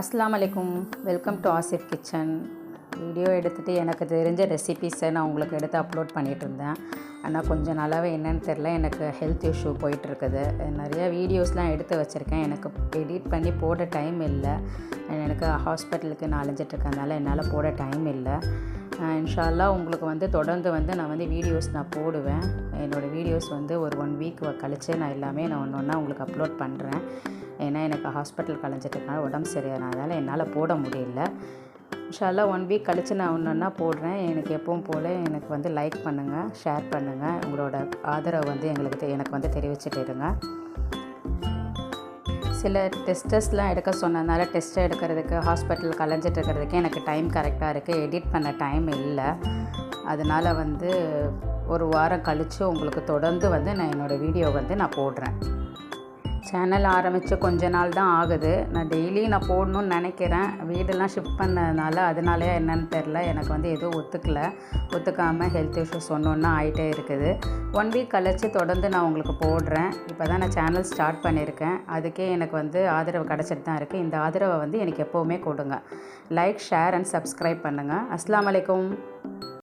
அஸ்லாம் அலைக்கும் welcome to Asif kitchen video எடுத்துகிட்டு எனக்கு தெரிஞ்ச ரெசிபீஸை நான் உங்களுக்கு எடுத்து அப்லோட் பண்ணிகிட்டு இருந்தேன். ஆனால் கொஞ்சம் நாளாகவே என்னென்னு தெரில எனக்கு ஹெல்த் இஷ்யூ போயிட்டுருக்குது நிறைய வீடியோஸ்லாம் எடுத்து வச்சுருக்கேன். எனக்கு எடிட் பண்ணி போட டைம் இல்லை. எனக்கு ஹாஸ்பிட்டலுக்கு நான் அலைஞ்சிட்ருக்கனால என்னால் போட டைம் இல்லை. இன்ஷால்லா உங்களுக்கு வந்து தொடர்ந்து வந்து நான் வந்து வீடியோஸ் நான் போடுவேன். என்னோடய வீடியோஸ் வந்து ஒரு ஒன் வீக் கழித்து நான் எல்லாமே நான் ஒன்று ஒன்றா உங்களுக்கு அப்லோட் பண்ணுறேன் ஏன்னா எனக்கு ஹாஸ்பிட்டல் கலைஞ்சிட்டனால உடம்பு சரியானதால் என்னால் போட முடியல. இன்ஷால்லா ஒன் வீக் கழித்து நான் ஒன்று ஒன்றா போடுறேன். எனக்கு எப்பவும் போல் எனக்கு வந்து லைக் பண்ணுங்கள் ஷேர் பண்ணுங்கள் உங்களோட ஆதரவு வந்து எங்களுக்கு தெ- எனக்கு வந்து தெரிவிச்சுட்டு இருங்க. சில டெஸ்டஸ்லாம் எடுக்க சொன்னதுனால டெஸ்ட்டை எடுக்கிறதுக்கு ஹாஸ்பிட்டல் கலைஞ்சிட்டு இருக்கிறதுக்கு எனக்கு டைம் கரெக்டாக இருக்குது. எடிட் பண்ண டைம் இல்லை. அதனால் வந்து ஒரு வாரம் கழித்து உங்களுக்கு தொடர்ந்து வந்து நான் என்னோடய வீடியோ வந்து நான் போடுறேன். சேனல் ஆரம்பித்து கொஞ்ச நாள் தான் ஆகுது. நான் டெய்லி நான் போடணும்னு நினைக்கிறேன். வீடெல்லாம் ஷிஃப்ட் பண்ணதுனால அதனாலயா என்னன்னு தெரில எனக்கு வந்து எதுவும் ஒத்துக்கல. ஒத்துக்காமல் ஹெல்த் இஷ்யூஸ் ஒன்று ஒன்றா ஆகிட்டே இருக்குது. ஒன் வீக் கழிச்சு தொடர்ந்து நான் உங்களுக்கு போடுறேன். இப்போ தான் நான் சேனல் ஸ்டார்ட் பண்ணியிருக்கேன். அதுக்கே எனக்கு வந்து ஆதரவு கிடச்சிட்டு தான் இருக்குது இந்த ஆதரவை வந்து எனக்கு எப்போவுமே கொடுங்க. லைக் ஷேர் அண்ட் சப்ஸ்கிரைப் பண்ணுங்கள் அஸ்லாம் வலைக்கம்